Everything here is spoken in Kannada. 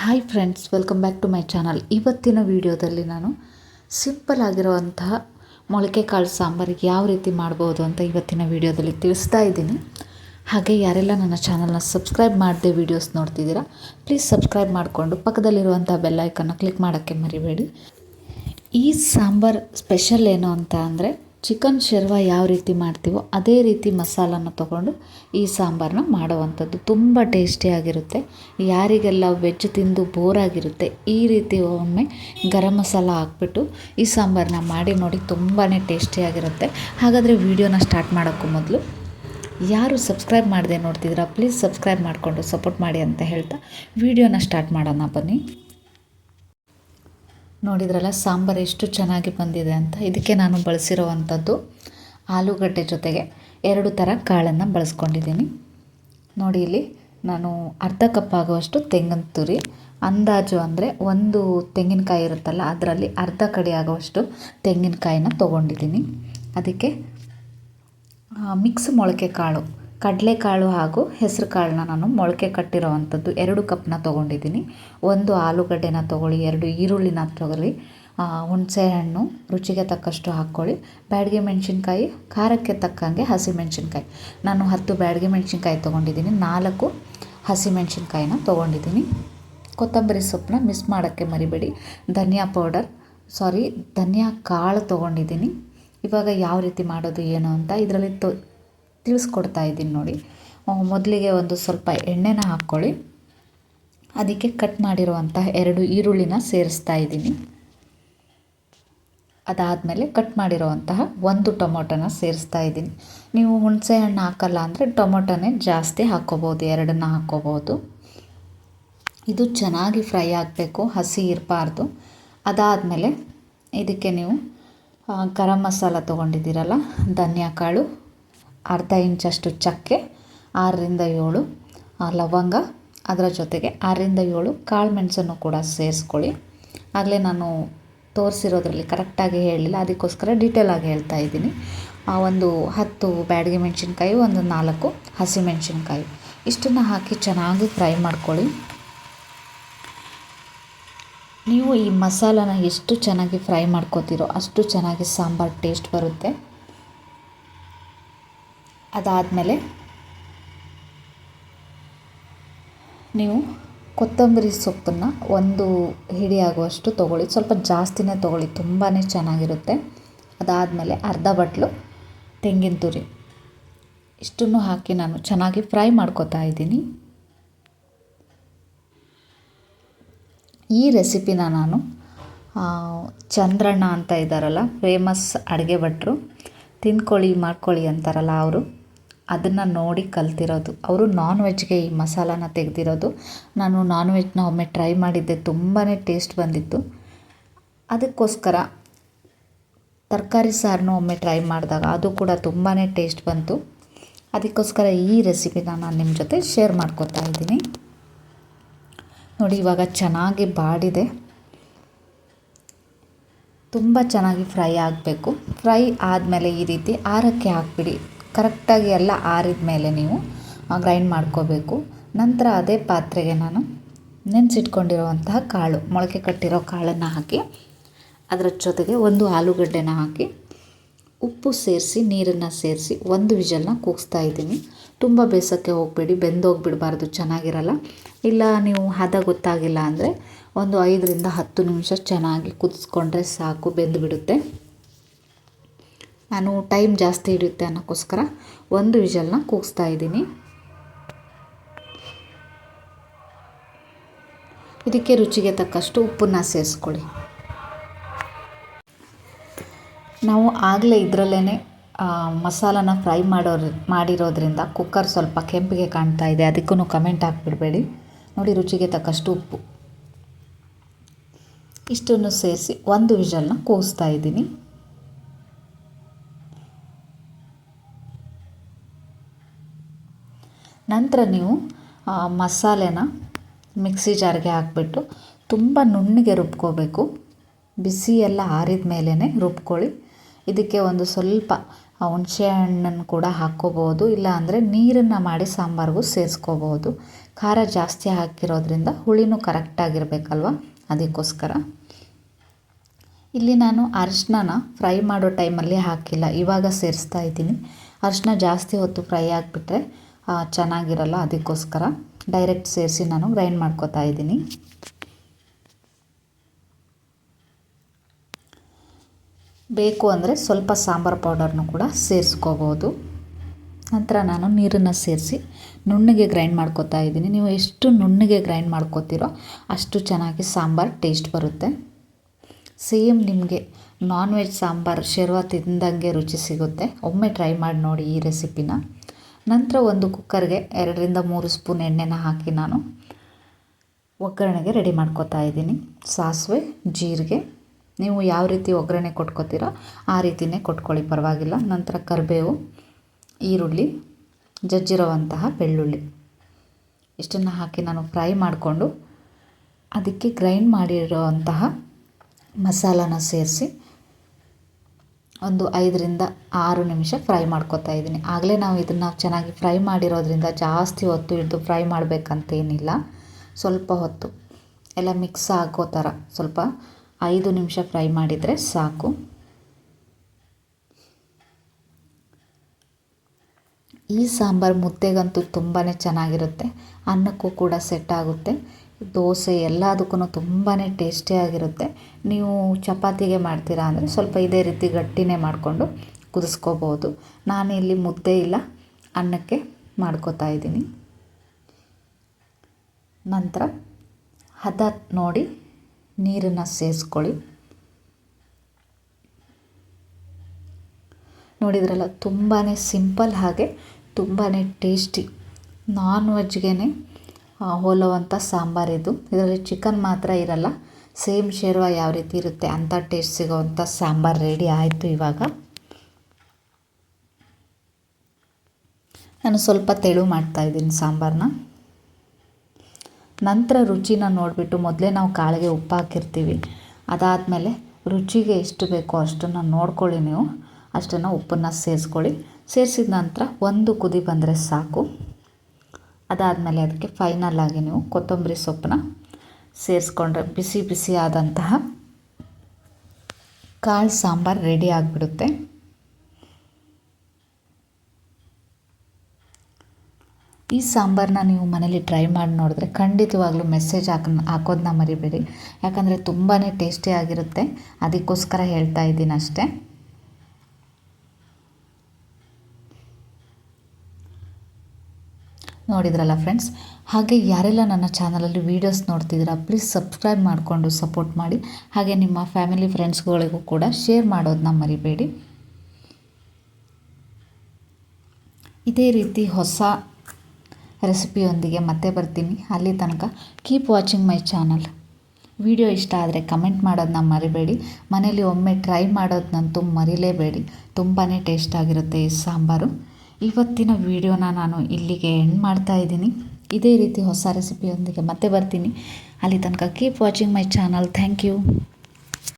Hi friends welcome back to my channel ಇವತ್ತಿನ ವಿಡಿಯೋದಲ್ಲಿ ನಾನು ಸಿಂಪಲ್ ಆಗಿರುವಂತಹ ಮೊಳಕೆ ಕಾಳು ಸಾಂಬಾರಿಗೆ ಯಾವ ರೀತಿ ಮಾಡ್ಬೋದು ಅಂತ ಇವತ್ತಿನ ವಿಡಿಯೋದಲ್ಲಿ ತಿಳಿಸ್ತಾ ಇದ್ದೀನಿ. ಹಾಗೆ ಯಾರೆಲ್ಲ ನನ್ನ ಚಾನಲ್ನ ಸಬ್ಸ್ಕ್ರೈಬ್ ಮಾಡದೆ ವೀಡಿಯೋಸ್ ನೋಡ್ತಿದ್ದೀರಾ ಪ್ಲೀಸ್ ಸಬ್ಸ್ಕ್ರೈಬ್ ಮಾಡಿಕೊಂಡು ಪಕ್ಕದಲ್ಲಿರುವಂಥ ಬೆಲ್ಲೈಕನ್ನು ಕ್ಲಿಕ್ ಮಾಡೋಕ್ಕೆ ಮರಿಬೇಡಿ. ಈ ಸಾಂಬಾರು ಸ್ಪೆಷಲ್ ಏನು ಅಂತ ಅಂದರೆ ಚಿಕನ್ ಶೆರ್ವ ಯಾವ ರೀತಿ ಮಾಡ್ತೀವೋ ಅದೇ ರೀತಿ ಮಸಾಲನ ತಗೊಂಡು ಈ ಸಾಂಬಾರನ್ನ ಮಾಡುವಂಥದ್ದು. ತುಂಬ ಟೇಸ್ಟಿಯಾಗಿರುತ್ತೆ ಯಾರಿಗೆಲ್ಲ ವೆಜ್ ತಿಂದು ಬೋರಾಗಿರುತ್ತೆ ಈ ರೀತಿ ಒಮ್ಮೆ ಗರಂ ಮಸಾಲ ಹಾಕ್ಬಿಟ್ಟು ಈ ಸಾಂಬಾರನ್ನ ಮಾಡಿ ನೋಡಿ ತುಂಬಾ ಟೇಸ್ಟಿಯಾಗಿರುತ್ತೆ ಹಾಗಾದರೆ ವಿಡಿಯೋನ ಸ್ಟಾರ್ಟ್ ಮಾಡೋಕ್ಕೂ ಮೊದಲು, ಯಾರು ಸಬ್ಸ್ಕ್ರೈಬ್ ಮಾಡದೆ ನೋಡ್ತಿದ್ದೀರಾ ಪ್ಲೀಸ್ ಸಬ್ಸ್ಕ್ರೈಬ್ ಮಾಡಿಕೊಂಡು ಸಪೋರ್ಟ್ ಮಾಡಿ ಅಂತ ಹೇಳ್ತಾ ವಿಡಿಯೋನ ಸ್ಟಾರ್ಟ್ ಮಾಡೋಣ ಬನ್ನಿ. ನೋಡಿದ್ರಲ್ಲ, ಸಾಂಬಾರು ಎಷ್ಟು ಚೆನ್ನಾಗಿ ಬಂದಿದೆ ಅಂತ. ಇದಕ್ಕೆ ನಾನು ಬಳಸಿರುವಂಥದ್ದು ಆಲೂಗಡ್ಡೆ ಜೊತೆಗೆ. ಎರಡು ಥರ ಕಾಳನ್ನು ಬಳಸ್ಕೊಂಡಿದ್ದೀನಿ. ನೋಡಿ ಇಲ್ಲಿ, ನಾನು ಅರ್ಧ ಕಪ್ ಆಗುವಷ್ಟು ತೆಂಗಿನ ತುರಿ, ಅಂದಾಜು ಅಂದರೆ ಒಂದು ತೆಂಗಿನಕಾಯಿ ಇರುತ್ತಲ್ಲ, ಅದರಲ್ಲಿ ಅರ್ಧ ಕಡಿ ಆಗುವಷ್ಟು ತೆಂಗಿನಕಾಯಿನ ತೊಗೊಂಡಿದ್ದೀನಿ. ಅದಕ್ಕೆ ಮಿಕ್ಸ್ ಮೊಳಕೆ ಕಾಳು. ಕಡಲೆಕಾಳು ಹಾಗೂ ಹೆಸರುಕಾಳನ್ನ ನಾನು ಮೊಳಕೆ ಕಟ್ಟಿರೋವಂಥದ್ದು ಎರಡು ಕಪ್ನ ತೊಗೊಂಡಿದ್ದೀನಿ. ಒಂದು ಆಲೂಗಡ್ಡೆನ ತೊಗೊಳ್ಳಿ, ಎರಡು ಈರುಳ್ಳಿನ ತೊಗೊಳ್ಳಿ ಹುಣಸೆ ಹಣ್ಣು ರುಚಿಗೆ ತಕ್ಕಷ್ಟು ಹಾಕ್ಕೊಳ್ಳಿ. ಬ್ಯಾಡಿಗೆ ಮೆಣಸಿನ್ಕಾಯಿ, ಖಾರಕ್ಕೆ ತಕ್ಕಂಗೆ ಹಸಿಮೆಣಸಿನ್ಕಾಯಿ ನಾನು ಹತ್ತು ಬ್ಯಾಡಿಗೆ ಮೆಣಸಿನ್ಕಾಯಿ ತೊಗೊಂಡಿದ್ದೀನಿ. ನಾಲ್ಕು ಹಸಿಮೆಣಸಿನ್ಕಾಯಿನ ತೊಗೊಂಡಿದ್ದೀನಿ. ಕೊತ್ತಂಬರಿ ಸೊಪ್ಪನ್ನ ಮಿಸ್ ಮಾಡೋಕ್ಕೆ ಮರಿಬೇಡಿ. ಧನಿಯಾ ಪೌಡರ್, ಸಾರಿ, ಧನಿಯಾ ಕಾಳು ತೊಗೊಂಡಿದ್ದೀನಿ. ಇವಾಗ ಯಾವ ರೀತಿ ಮಾಡೋದು, ಏನು ಅಂತ ಇದರಲ್ಲಿ ತೊ ತಿಳಿಸ್ಕೊಡ್ತಾ ಇದ್ದೀನಿ ನೋಡಿ. ಮೊದಲಿಗೆ ಒಂದು ಸ್ವಲ್ಪ ಎಣ್ಣೆನ ಹಾಕ್ಕೊಳ್ಳಿ. ಅದಕ್ಕೆ ಕಟ್ ಮಾಡಿರುವಂತಹ ಎರಡು ಈರುಳ್ಳಿನ ಸೇರಿಸ್ತಾ ಇದ್ದೀನಿ. ಅದಾದಮೇಲೆ ಕಟ್ ಮಾಡಿರುವಂತಹ ಒಂದು ಟೊಮೊಟೊನ ಸೇರಿಸ್ತಾ ಇದ್ದೀನಿ. ನೀವು ಹುಣಸೆ ಹಣ್ಣು ಹಾಕಲ್ಲ ಅಂದರೆ ಟೊಮೊಟೊನೇ ಜಾಸ್ತಿ ಹಾಕ್ಕೋಬೋದು, ಎರಡನ್ನ ಹಾಕ್ಕೋಬೋದು. ಇದು ಚೆನ್ನಾಗಿ ಫ್ರೈ ಆಗಬೇಕು, ಹಸಿ ಇರಬಾರ್ದು. ಅದಾದಮೇಲೆ ಇದಕ್ಕೆ ನೀವು ಗರಂ ಮಸಾಲ ತೊಗೊಂಡಿದ್ದೀರಲ್ಲ ಧನಿಯಾ ಕಾಳು ಅರ್ಧ ಇಂಚಷ್ಟು ಚಕ್ಕೆ, ಆರರಿಂದ ಏಳು ಲವಂಗ. ಅದರ ಜೊತೆಗೆ ಆರರಿಂದ ಏಳು ಕಾಳು ಮೆಣಸನ್ನು ಕೂಡ ಸೇರಿಸ್ಕೊಳ್ಳಿ. ಆಗಲೇ ನಾನು ತೋರಿಸಿರೋದ್ರಲ್ಲಿ ಕರೆಕ್ಟಾಗಿ ಹೇಳಲಿಲ್ಲ, ಅದಕ್ಕೋಸ್ಕರ ಡೀಟೇಲಾಗಿ ಹೇಳ್ತಾ ಇದ್ದೀನಿ. ಒಂದು ಹತ್ತು ಬ್ಯಾಡಗಿ ಮೆಣಸಿನ್ಕಾಯಿ, ಒಂದು ನಾಲ್ಕು ಹಸಿಮೆಣಸಿನ್ಕಾಯಿ ಇಷ್ಟನ್ನು ಹಾಕಿ ಚೆನ್ನಾಗಿ ಫ್ರೈ ಮಾಡ್ಕೊಳ್ಳಿ. ನೀವು ಈ ಮಸಾಲನ ಎಷ್ಟು ಚೆನ್ನಾಗಿ ಫ್ರೈ ಮಾಡ್ಕೋತೀರೋ ಅಷ್ಟು ಚೆನ್ನಾಗಿ ಸಾಂಬಾರು ಟೇಸ್ಟ್ ಬರುತ್ತೆ. ಅದಾದಮೇಲೆ ನೀವು ಕೊತ್ತಂಬರಿ ಸೊಪ್ಪನ್ನು ಒಂದು ಹಿಡಿ ಆಗುವಷ್ಟು ತೊಗೊಳ್ಳಿ. ಸ್ವಲ್ಪ ಜಾಸ್ತಿನೇ ತೊಗೊಳ್ಳಿ. ತುಂಬಾ ಚೆನ್ನಾಗಿರುತ್ತೆ. ಅದಾದಮೇಲೆ ಅರ್ಧ ಬಟ್ಲು ತೆಂಗಿನ ತುರಿ. ಇಷ್ಟನ್ನು ಹಾಕಿ ನಾನು ಚೆನ್ನಾಗಿ ಫ್ರೈ ಮಾಡ್ಕೋತಾ ಇದ್ದೀನಿ. ಈ ರೆಸಿಪಿನ ನಾನು ಚಂದ್ರಣ್ಣ ಅಂತ ಇದ್ದಾರಲ್ಲ, ಫೇಮಸ್ ಅಡುಗೆ ಭಟ್ರು ತಿಂದ್ಕೊಳ್ಳಿ ಮಾಡ್ಕೊಳ್ಳಿ ಅಂತಾರಲ್ಲ ಅವರು. ಅದನ್ನು ನೋಡಿ ಕಲ್ತಿರೋದು. ಅವರು ನಾನ್ ವೆಜ್ಗೆ ಈ ಮಸಾಲಾನ ತೆಗೆದಿರೋದು. ನಾನು ನಾನ್ ವೆಜ್ನ ಒಮ್ಮೆ ಟ್ರೈ ಮಾಡಿದ್ದೆ ತುಂಬಾ ಟೇಸ್ಟ್ ಬಂದಿತ್ತು. ಅದಕ್ಕೋಸ್ಕರ ತರಕಾರಿ ಸಾರನ್ನು ಒಮ್ಮೆ ಟ್ರೈ ಮಾಡಿದಾಗ ಅದು ಕೂಡ ತುಂಬಾ ಟೇಸ್ಟ್ ಬಂತು. ಅದಕ್ಕೋಸ್ಕರ ಈ ರೆಸಿಪಿನ ನಾನು ನಿಮ್ಮ ಜೊತೆ ಶೇರ್ ಮಾಡ್ಕೋತಾ ಇದ್ದೀನಿ. ನೋಡಿ, ಇವಾಗ ಚೆನ್ನಾಗಿ ಬಾಡಿದೆ. ತುಂಬ ಚೆನ್ನಾಗಿ ಫ್ರೈ ಆಗಬೇಕು. ಫ್ರೈ ಆದಮೇಲೆ ಈ ರೀತಿ ಆರಕ್ಕೆ ಹಾಕ್ಬಿಡಿ. ಕರೆಕ್ಟಾಗಿ ಎಲ್ಲ ಆರಿದ ಮೇಲೆ ನೀವು ಗ್ರೈಂಡ್ ಮಾಡ್ಕೋಬೇಕು. ನಂತರ ಅದೇ ಪಾತ್ರೆಗೆ ನಾನು ನೆನೆಸಿಟ್ಕೊಂಡಿರುವಂತಹ ಕಾಳು, ಮೊಳಕೆ ಕಟ್ಟಿರೋ ಕಾಳನ್ನು ಹಾಕಿ, ಅದರ ಜೊತೆಗೆ ಒಂದು ಆಲೂಗಡ್ಡೆನ ಹಾಕಿ, ಉಪ್ಪು ಸೇರಿಸಿ, ನೀರನ್ನು ಸೇರಿಸಿ ಒಂದು ವಿಜಲ್ನ ಕೂಗಿಸ್ತಾ ಇದ್ದೀನಿ. ತುಂಬ ಬೇಸಕ್ಕೆ ಹೋಗಬೇಡಿ, ಬೆಂದೋಗಿಬಿಡ್ಬಾರ್ದು, ಚೆನ್ನಾಗಿರಲ್ಲ. ಇಲ್ಲ, ನೀವು ಹದ ಗೊತ್ತಾಗಿಲ್ಲ ಅಂದರೆ ಒಂದು ಐದರಿಂದ ಹತ್ತು ನಿಮಿಷ ಚೆನ್ನಾಗಿ ಕುದಿಸ್ಕೊಂಡ್ರೆ ಸಾಕು ಬೆಂದು ಬಿಡುತ್ತೆ ನಾನು ಟೈಮ್ ಜಾಸ್ತಿ ಹಿಡಿಯುತ್ತೆ ಅನ್ನೋಕ್ಕೋಸ್ಕರ ಒಂದು ವಿಷಲ್ನ ಕೂಗಿಸ್ತಾ ಇದ್ದೀನಿ. ಇದಕ್ಕೆ ರುಚಿಗೆ ತಕ್ಕಷ್ಟು ಉಪ್ಪನ್ನ ಸೇರಿಸ್ಕೊಳ್ಳಿ. ನಾವು ಆಗಲೇ ಇದರಲ್ಲೇ ಮಸಾಲಾನ ಫ್ರೈ ಮಾಡೋರು, ಮಾಡಿರೋದ್ರಿಂದ ಕುಕ್ಕರ್ ಸ್ವಲ್ಪ ಕೆಂಪಿಗೆ ಕಾಣ್ತಾ ಇದೆ. ಅದಕ್ಕೂ ಕಮೆಂಟ್ ಹಾಕ್ಬಿಡಬೇಡಿ. ನೋಡಿ, ರುಚಿಗೆ ತಕ್ಕಷ್ಟು ಉಪ್ಪು. ಇಷ್ಟನ್ನು ಸೇರಿಸಿ ಒಂದು ವಿಷಲ್ನ ಕೂಗಿಸ್ತಾ ಇದ್ದೀನಿ. ನಂತರ ನೀವು ಮಸಾಲೆನ ಮಿಕ್ಸಿ ಜಾರ್ಗೆ ಹಾಕ್ಬಿಟ್ಟು ತುಂಬ ನುಣ್ಣಗೆ ರುಬ್ಕೋಬೇಕು. ಬಿಸಿ ಎಲ್ಲ ಆರಿದ ಮೇಲೇ ರುಬ್ಕೊಳ್ಳಿ. ಇದಕ್ಕೆ ಒಂದು ಸ್ವಲ್ಪ ಹುಣಸೆ ಹಣ್ಣನ್ನು ಕೂಡ ಹಾಕ್ಕೋಬೋದು. ಇಲ್ಲ ಅಂದರೆ ನೀರನ್ನು ಮಾಡಿ ಸಾಂಬಾರಿಗೂ ಸೇರಿಸ್ಕೋಬೋದು. ಖಾರ ಜಾಸ್ತಿ ಹಾಕಿರೋದ್ರಿಂದ ಹುಳಿನೂ ಕರೆಕ್ಟಾಗಿರಬೇಕಲ್ವ ಅದಕ್ಕೋಸ್ಕರ. ಇಲ್ಲಿ ನಾನು ಅರಿಶಿನ ಫ್ರೈ ಮಾಡೋ ಟೈಮಲ್ಲಿ ಹಾಕಿಲ್ಲ. ಇವಾಗ ಸೇರಿಸ್ತಾ ಇದ್ದೀನಿ. ಅರಿಶಿನ ಜಾಸ್ತಿ ಹೊತ್ತು ಫ್ರೈ ಆಗಿಬಿಟ್ರೆ ಚೆನ್ನಾಗಿರಲ್ಲ. ಅದಕ್ಕೋಸ್ಕರ ಡೈರೆಕ್ಟ್ ಸೇರಿಸಿ ನಾನು ಗ್ರೈಂಡ್ ಮಾಡ್ಕೋತಾ ಇದ್ದೀನಿ. ಬೇಕು ಅಂದರೆ ಸ್ವಲ್ಪ ಸಾಂಬಾರು ಪೌಡರ್ನು ಕೂಡ ಸೇರಿಸ್ಕೋಬೋದು. ನಂತರ ನಾನು ನೀರನ್ನು ಸೇರಿಸಿ ನುಣ್ಣಗೆ ಗ್ರೈಂಡ್ ಮಾಡ್ಕೋತಾ ಇದ್ದೀನಿ. ನೀವು ಎಷ್ಟು ನುಣ್ಣಗೆ ಗ್ರೈಂಡ್ ಮಾಡ್ಕೋತೀರೋ ಅಷ್ಟು ಚೆನ್ನಾಗಿ ಸಾಂಬಾರು ಟೇಸ್ಟ್ ಬರುತ್ತೆ. ಸೇಮ್ ನಿಮಗೆ ನಾನ್ ವೆಜ್ ಸಾಂಬಾರು ಶೆರ್ವ ತಿಂದಂಗೆ ರುಚಿ ಸಿಗುತ್ತೆ. ಒಮ್ಮೆ ಟ್ರೈ ಮಾಡಿ ನೋಡಿ ಈ ರೆಸಿಪಿನ. ನಂತರ ಒಂದು ಕುಕ್ಕರ್ಗೆ ಎರಡರಿಂದ ಮೂರು ಸ್ಪೂನ್ ಎಣ್ಣೆನ ಹಾಕಿ ನಾನು ಒಗ್ಗರಣೆಗೆ ರೆಡಿ ಮಾಡ್ಕೋತಾ ಇದ್ದೀನಿ. ಸಾಸಿವೆ, ಜೀರಿಗೆ ನೀವು ಯಾವ ರೀತಿ ಒಗ್ಗರಣೆ ಕೊಟ್ಕೋತೀರೋ ಆ ರೀತಿಯೇ ಕೊಟ್ಕೊಳ್ಳಿ, ಪರವಾಗಿಲ್ಲ. ನಂತರ ಕರಿಬೇವು, ಈರುಳ್ಳಿ, ಜಜ್ಜಿರುವಂತಹ ಬೆಳ್ಳುಳ್ಳಿ. ಇಷ್ಟನ್ನು ಹಾಕಿ ನಾನು ಫ್ರೈ ಮಾಡಿಕೊಂಡು ಅದಕ್ಕೆ ಗ್ರೈಂಡ್ ಮಾಡಿರುವಂತಹ ಮಸಾಲನ ಸೇರಿಸಿ ಒಂದು ಐದರಿಂದ ಆರು ನಿಮಿಷ ಫ್ರೈ ಮಾಡ್ಕೊತಾ ಇದ್ದೀನಿ. ಆಗಲೇ ನಾವು ಇದನ್ನು ಚೆನ್ನಾಗಿ ಫ್ರೈ ಮಾಡಿರೋದ್ರಿಂದ ಜಾಸ್ತಿ ಹೊತ್ತು ಹಿಡಿದು ಫ್ರೈ ಮಾಡಬೇಕಂತೇನಿಲ್ಲ. ಸ್ವಲ್ಪ ಹೊತ್ತು. ಎಲ್ಲ ಮಿಕ್ಸ್ ಆಗೋ ಥರ ಸ್ವಲ್ಪ ಐದು ನಿಮಿಷ ಫ್ರೈ ಮಾಡಿದರೆ ಸಾಕು. ಈ ಸಾಂಬಾರು ಮುದ್ದೆಗಂತೂ ತುಂಬಾ ಚೆನ್ನಾಗಿರುತ್ತೆ. ಅನ್ನಕ್ಕೂ ಕೂಡ ಸೆಟ್ ಆಗುತ್ತೆ. ದೋಸೆ ಎಲ್ಲದಕ್ಕೂ ತುಂಬಾ ಟೇಸ್ಟಿಯಾಗಿರುತ್ತೆ ನೀವು ಚಪಾತಿಗೆ ಮಾಡ್ತೀರಾ ಅಂದರೆ ಸ್ವಲ್ಪ ಇದೇ ರೀತಿ ಗಟ್ಟಿನೇ ಮಾಡಿಕೊಂಡು ಕುದಿಸ್ಕೋಬೋದು. ಇಲ್ಲಿ ಮುದ್ದೆ ಇಲ್ಲ, ಅನ್ನಕ್ಕೆ ಮಾಡ್ಕೋತಾ ಇದ್ದೀನಿ. ನಂತರ ಹದ ನೋಡಿ ನೀರನ್ನು ಸೇರಿಸ್ಕೊಳ್ಳಿ. ನೋಡಿದ್ರಲ್ಲ ತುಂಬಾ ಸಿಂಪಲ್ ಹಾಗೆ ತುಂಬಾ ಟೇಸ್ಟಿ, ನಾನ್ ವೆಜ್ಗೆ ಹೋಲುವಂಥ ಸಾಂಬಾರಿದು ಇದರಲ್ಲಿ ಚಿಕನ್ ಮಾತ್ರ ಇರಲ್ಲ, ಸೇಮ್ ಶೇರ್ವ ಯಾವ ರೀತಿ ಇರುತ್ತೆ ಅಂಥ ಟೇಸ್ಟ್ ಸಿಗೋವಂಥ ಸಾಂಬಾರು ರೆಡಿ ಆಯಿತು ಇವಾಗ. ನಾನು ಸ್ವಲ್ಪ ತೆಳು ಮಾಡ್ತಾಯಿದ್ದೀನಿ ಸಾಂಬಾರನ್ನ ನಂತರ ರುಚಿನ ನೋಡಿಬಿಟ್ಟು ಮೊದಲೇ ನಾವು ಕಾಳಿಗೆ ಉಪ್ಪು ಹಾಕಿರ್ತೀವಿ. ಅದಾದಮೇಲೆ ರುಚಿಗೆ ಎಷ್ಟು ಬೇಕೋ ಅಷ್ಟನ್ನು ನೋಡ್ಕೊಳ್ಳಿ ನೀವು. ಅಷ್ಟನ್ನು ಉಪ್ಪನ್ನು ಸೇರಿಸ್ಕೊಳ್ಳಿ. ಸೇರಿಸಿದ ನಂತರ ಒಂದು ಕುದಿ ಬಂದರೆ ಸಾಕು. ಅದಾದಮೇಲೆ ಅದಕ್ಕೆ ಫೈನಲ್ ಆಗಿ ನೀವು ಕೊತ್ತಂಬರಿ ಸೊಪ್ಪನ್ನ ಸೇರಿಸ್ಕೊಂಡ್ರೆ ಬಿಸಿ ಬಿಸಿ ಆದಂತಹ ಕಾಳು ಸಾಂಬಾರು ರೆಡಿ ಆಗಿಬಿಡುತ್ತೆ. ಈ ಸಾಂಬಾರನ್ನ ನೀವು ಮನೇಲಿ ಟ್ರೈ ಮಾಡಿ ನೋಡಿದ್ರೆ ಖಂಡಿತವಾಗ್ಲೂ ಮೆಸೇಜ್ ಹಾಕ, ಹಾಕೋದನ್ನ ಮರಿಬೇಡಿ. ಯಾಕಂದರೆ ತುಂಬಾ ಟೇಸ್ಟಿಯಾಗಿರುತ್ತೆ ಅದಕ್ಕೋಸ್ಕರ ಹೇಳ್ತಾ ಇದ್ದೀನಿ ಅಷ್ಟೇ. ನೋಡಿದ್ರಲ್ಲ ಫ್ರೆಂಡ್ಸ್? ಹಾಗೆ ಯಾರೆಲ್ಲ ನನ್ನ ಚಾನಲಲ್ಲಿ ವೀಡಿಯೋಸ್ ನೋಡ್ತಿದ್ದೀರಾ, ಪ್ಲೀಸ್ ಸಬ್ಸ್ಕ್ರೈಬ್ ಮಾಡಿಕೊಂಡು ಸಪೋರ್ಟ್ ಮಾಡಿ. ಹಾಗೆ ನಿಮ್ಮ ಫ್ಯಾಮಿಲಿ ಫ್ರೆಂಡ್ಸ್ಗಳಿಗೂ ಕೂಡ ಶೇರ್ ಮಾಡೋದನ್ನ ಮರಿಬೇಡಿ. ಇದೇ ರೀತಿ ಹೊಸ ರೆಸಿಪಿಯೊಂದಿಗೆ ಮತ್ತೆ ಬರ್ತೀನಿ. ಅಲ್ಲಿ ತನಕ keep watching my channel video ಇಷ್ಟ ಆದರೆ ಕಮೆಂಟ್ ಮಾಡೋದನ್ನ ಮರಿಬೇಡಿ. ಮನೇಲಿ ಒಮ್ಮೆ ಟ್ರೈ ಮಾಡೋದನ್ನಂತೂ ಮರಿಲೇಬೇಡಿ. ತುಂಬಾ ಟೇಸ್ಟ್ ಆಗಿರುತ್ತೆ ಈ ಸಾಂಬಾರು. ಇವತ್ತಿನ ವಿಡಿಯೋನ ನಾನು ಇಲ್ಲಿಗೆ ಎಂಡ್ ಮಾಡ್ತಾ ಇದ್ದೀನಿ. ಇದೇ ರೀತಿ ಹೊಸ ರೆಸಿಪಿಯೊಂದಿಗೆ ಮತ್ತೆ ಬರ್ತೀನಿ. ಅಲ್ಲಿ ತನಕ keep watching my channel thank you